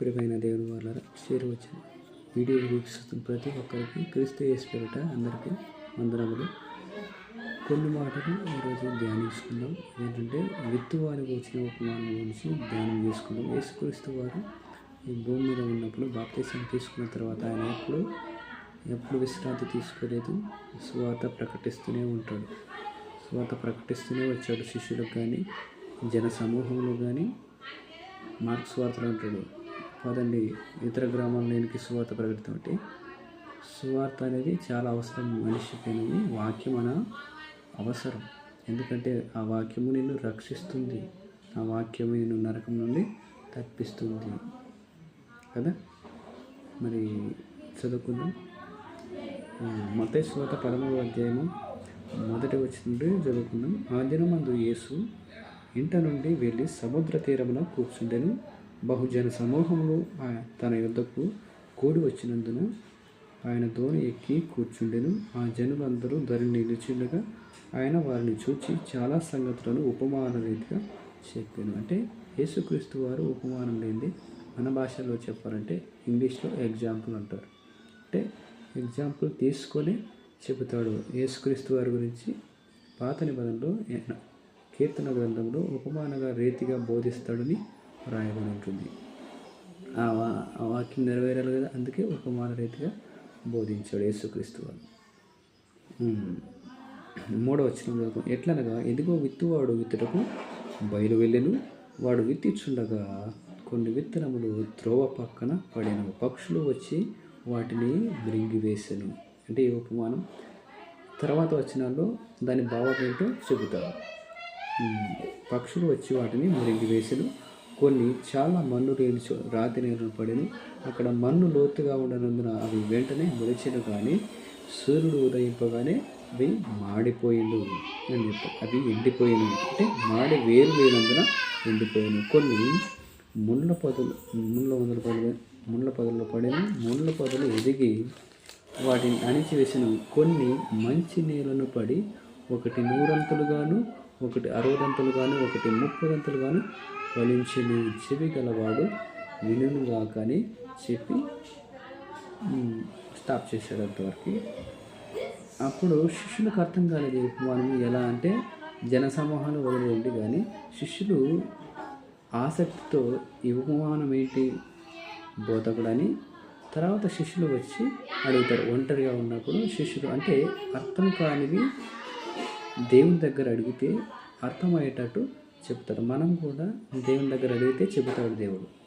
ప్రియమైన దేవుని వాళ్ళ చేరవచ్చు వీడియో వీక్షిస్తున్న ప్రతి ఒక్కరికి క్రీస్తు పేరిట అందరికీ వందనములు. కొన్ని మాటలు ఈరోజు ధ్యానించుకుందాం. ఏంటంటే విత్తువారికి వచ్చిన ఉపమానం గురించి ధ్యానం చేసుకుందాం. యేసుక్రీస్తు వారు ఈ భూమి మీద ఉన్నప్పుడు బాప్తీసం తీసుకున్న తర్వాత ఆయన ఎప్పుడు ఎప్పుడు విశ్రాంతి తీసుకోలేదు. స్వార్థ ప్రకటిస్తూనే ఉంటాడు. స్వాత ప్రకటిస్తూనే వచ్చాడు శిష్యులకు కానీ జన సమూహంలో కానీ మార్క్స్ వార్తలు అంటాడు పదండి ఇతర గ్రామాల్లోనికి సువార్త ప్రకటితం అంటే సువార్త అనేది చాలా అవసరం మనిషికి అనేది వాక్యం అన అవసరం. ఎందుకంటే ఆ వాక్యము నిన్ను రక్షిస్తుంది ఆ వాక్యము నిన్ను నరకం నుండి తప్పిస్తుంది. కదా? మరి చదువుకుందాం. మతేశ్వత పదమూడు అధ్యాయము మొదటి వచ్చింది చదువుకుందాం. ఆ దినమందు యేసు ఇంట నుండి వెళ్ళి సముద్ర తీరమున కూర్చుండెను. బహుజన సమూహములు తన యుద్ధకు కూడి వచ్చినందున ఆయన దోణి ఎక్కి కూర్చుండెను. ఆ జనులందరూ ధరిని నిలిచిండగా ఆయన వారిని చూచి చాలా సంగతులను ఉపమాన రీతిగా చెప్పాను. అంటే యేసుక్రీస్తు వారు ఉపమానం లేనిది మన భాషలో చెప్పారంటే ఇంగ్లీష్లో ఎగ్జాంపుల్ అంటారు. అంటే ఎగ్జాంపుల్ తీసుకొని చెబుతాడు యేసుక్రీస్తు వారి గురించి. పాత నిబంధనలో కీర్తన గ్రంథంలో ఉపమానగా రీతిగా బోధిస్తాడని రాయబడి ఉంటుంది. ఆ వా వాక్యం నెరవేరాలి కదా? అందుకే ఉపమాన రీతిగా బోధించాడు యేసుక్రీస్తు వారు. మూడవ వచ్చిన ఎట్లనగా ఎందుకో విత్తువాడు విత్తుటకు బయలు వెళ్ళెను. వాడు విత్తిచుండగా కొన్ని విత్తనములు త్రోవ పక్కన పడిన. పక్షులు వచ్చి వాటిని మృంగివేసెను. అంటే ఈ ఉపమానం తర్వాత వచ్చినాల్లో దాని భావం ఏంటో చెబుతారు పక్షులు వచ్చి వాటిని మృంగివేసెను. కొన్ని చాలా మన్ను రేలు రాతి నీరు పడిను. అక్కడ మన్ను లోతుగా ఉండనందున అవి వెంటనే మొలిచెను కానీ సూర్యుడు ఉదయింపగానే అవి మాడిపోయిండు అని చెప్పారు అవి ఎండిపోయిన అంటే మాడి వేరు లేనందున ఎండిపోయాను కొన్ని ముళ్ళ పొదలు ముళ్ళ వందల పదలు ముళ్ళ పొదల్లో పడిన ముళ్ళ పొదలు ఎదిగి వాటిని అణిచివేసిన కొన్ని మంచి నీళ్ళను పడి ఒకటి నూరంతులుగాను ఒకటి అరవదంతులుగాను ఒకటి ముప్పదంతులుగాను ఫలించిన చెవి గలవాడు వినుగా కానీ చెప్పి స్టాప్ చేశాడు అంతవరకు అప్పుడు శిష్యులకు అర్థం కాలేదు ఉపమానం ఎలా అంటే జనసమూహాలు వదిలేయండి కానీ శిష్యులు ఆసక్తితో ఈ ఉపమానం ఏంటి? బోధకుడని తర్వాత శిష్యులు వచ్చి అడుగుతారు. ఒంటరిగా ఉన్నప్పుడు శిష్యులు అంటే అర్థం కానివి దేవుని దగ్గర అడిగితే అర్థమయ్యేటట్టు చెప్తారు మనం కూడా దేవుని దగ్గర అడిగితే చెబుతాడు దేవుడు.